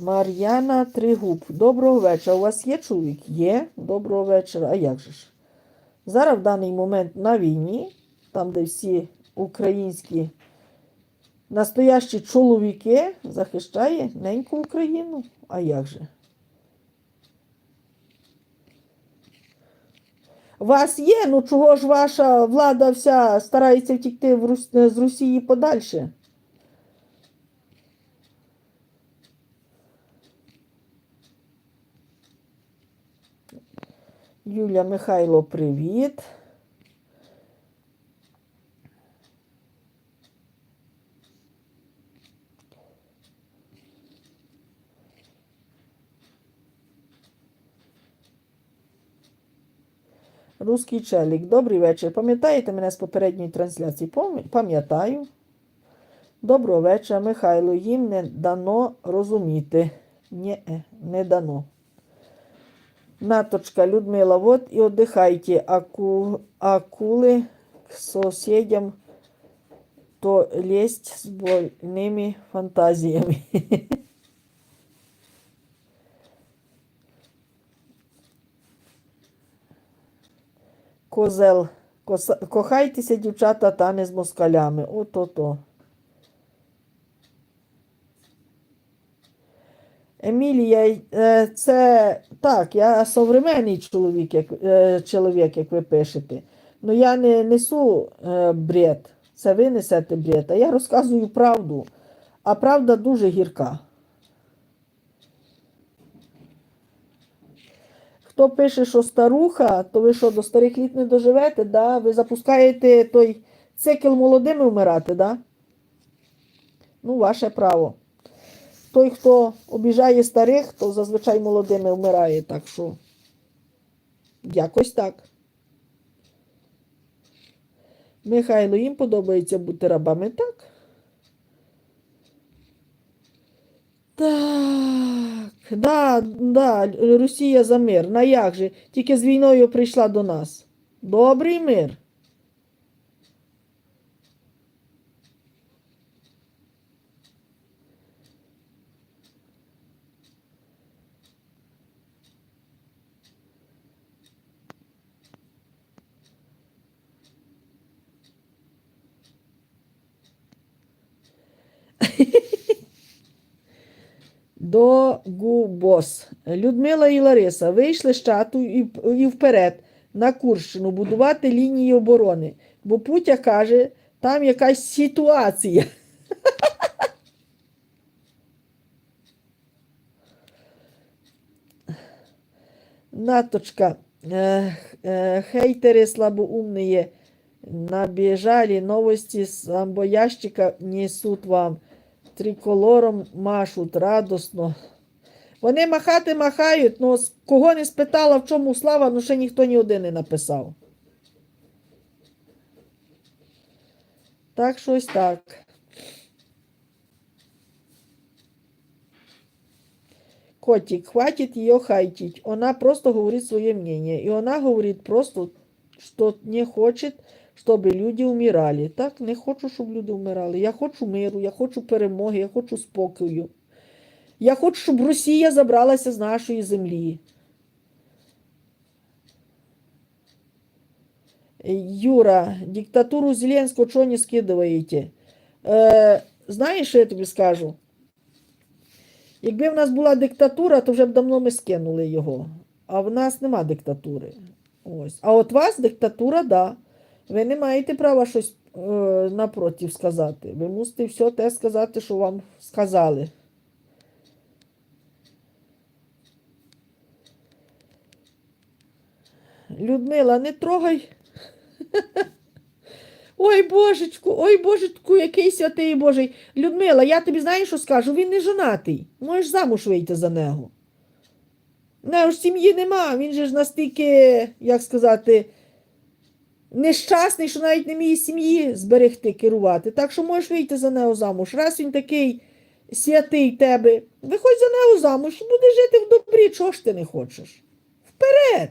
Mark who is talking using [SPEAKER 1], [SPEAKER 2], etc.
[SPEAKER 1] Мар'яна Тригуб. Доброго вечора. У вас є чоловік? Є. Доброго вечора. А як же ж? Зараз в даний момент на війні, там, де всі українські настоящі чоловіки захищає неньку Україну. А як же? Вас є, ну чого ж ваша влада вся старається втікти в Рус... з Росії подальше? Юля Михайло, привіт. Руський челік, добрий вечір. Пам'ятаєте мене з попередньої трансляції? Пам'ятаю. Доброго вечора, Михайло. Їм не дано розуміти. Ні, не дано. Наточка Людмила, вот и отдыхайте, аку, акулы к соседям то лезть с больными фантазиями. Козел, коса- кохайтеся, дівчата, та не з москалями. Ото-то. Емілія, е, це так, я современний чоловік, як, е, чоловік, як ви пишете. Ну я не несу е, бред. Це ви несете бред, а я розказую правду. А правда дуже гірка. Хто пише, що старуха, то ви що, до старих літ не доживете, да? ви запускаєте той цикл молодими вмирати, да? Ну, ваше право. Той, хто обіжає старих, то зазвичай молодими вмирає. Так що якось так. Михайло, їм подобається бути рабами, так? Так, да, да, Росія за мир. На як же? Тільки з війною прийшла до нас. Добрий мир. До Губос. Людмила і Лариса вийшли з чату і, і вперед на Курщину будувати лінії оборони. Бо Путя каже, там якась ситуація. Наточка, э, э, хейтеры слабоумные набежали, новости с амбоящика несут вам, триколором машуть радосно. Вони махати махають, ну з кого не спитала, в чому слава, ну ще ніхто ні один не написав. Так, щось так. Котик, хватит ее хайтить. Она просто говорит свое мнение. И она говорит просто, что не хочет, щоб люди вмирали. Так, не хочу, щоб люди вмирали. Я хочу миру, я хочу перемоги, я хочу спокою. Я хочу, щоб Росія забралася з нашої землі. Юра, диктатуру Зеленського чого не скидуєте? Е, знаєш, що я тобі скажу? Якби в нас була диктатура, то вже б давно ми скинули його. А в нас нема диктатури. Ось. А от вас диктатура, да. Ви не маєте права щось е, напротив сказати. Ви мусите все те сказати, що вам сказали. Людмила, не трогай. Ой, божечку, ой, божечку, який святий Божий. Людмила, я тобі знаєш, що скажу? Він не жонатий. Можеш замуж вийти за нього. Нього ж сім'ї нема. Він же ж настільки, як сказати, нещасний, що навіть не міє сім'ї зберегти, керувати. Так що можеш вийти за нього замуж. Раз він такий святий тебе, виходь за нього замуж і буде жити в добрі, чого ж ти не хочеш? Вперед!